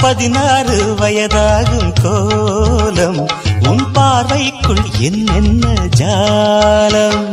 பதினாறு வயதாகும் கோலம். உன் பார்வைக்குள் என்னென்ன ஜாலம்?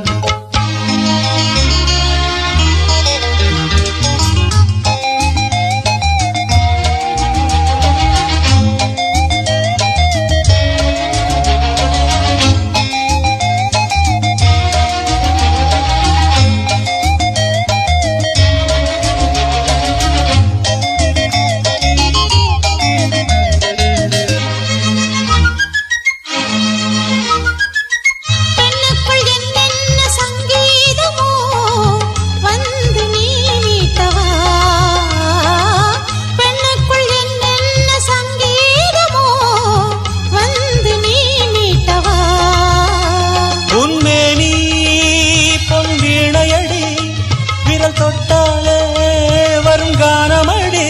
தொட்டாலே வரும் கானமடி.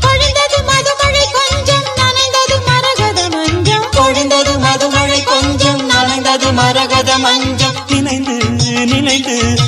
பொழிந்தது மதுமழை கொஞ்சம் நனைந்தது மரகத மஞ்சம். பொழிந்தது மதுமழை கொஞ்சம் நனைந்தது மரகத மஞ்சம். நினைந்து நினைந்து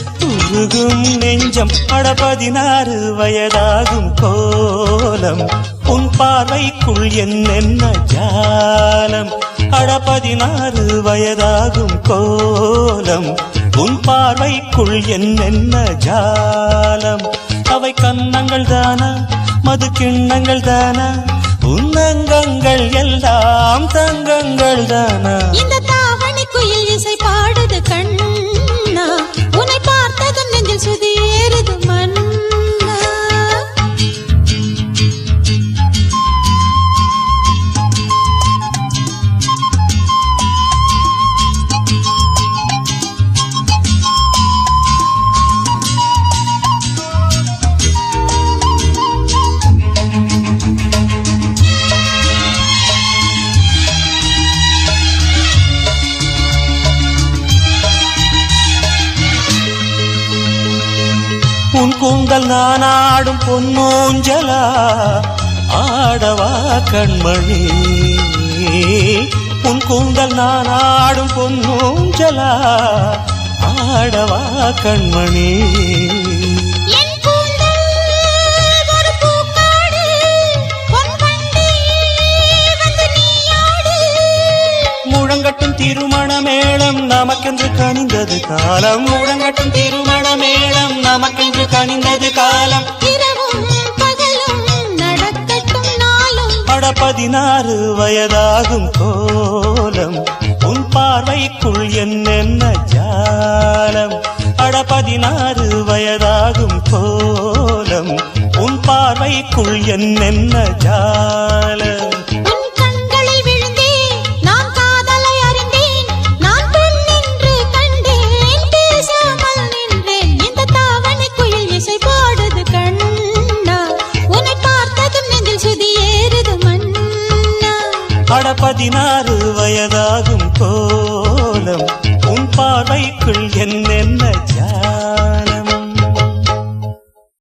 உருகும் நெஞ்சம். அட பதினாறு வயதாகும் கோலம். உன் பார்வைக்குள் என்னென்ன ஜாலம்? அட பதினாறு வயதாகும் கோலம். உன் பார்வைக்குள் என்னென்ன ஜாலம்? அவை கன்னங்கள் தானா? மது கிண்ணங்கள் தானா? உன்னங்கங்கள் எல்லாம் தங்கங்கள் தானா? உன் கூந்தல் நான் ஆடும் பொன்னூஞ்சலா ஆடவா கண்மணி? உன் கூந்தல் நான் ஆடும் பொன்னூஞ்சலா ஆடவா கண்மணி? திருமண மேளம் நமக்கென்று கனிந்தது காலம். முழங்கட்டும் திருமண மேளம் நமக்கென்று கனிந்தது காலம். பதினாறு வயதாகும் கோலம். உன் பார்வைக்குள் என்னென்ன ஜாலம்? அட பதினாறு வயதாகும் கோலம். உன் பார்வைக்குள் என்னென்ன ஜாலம்? பதினாறு வயதாகும் கோலம். உன் பார்வைக்குள் என்னென்ன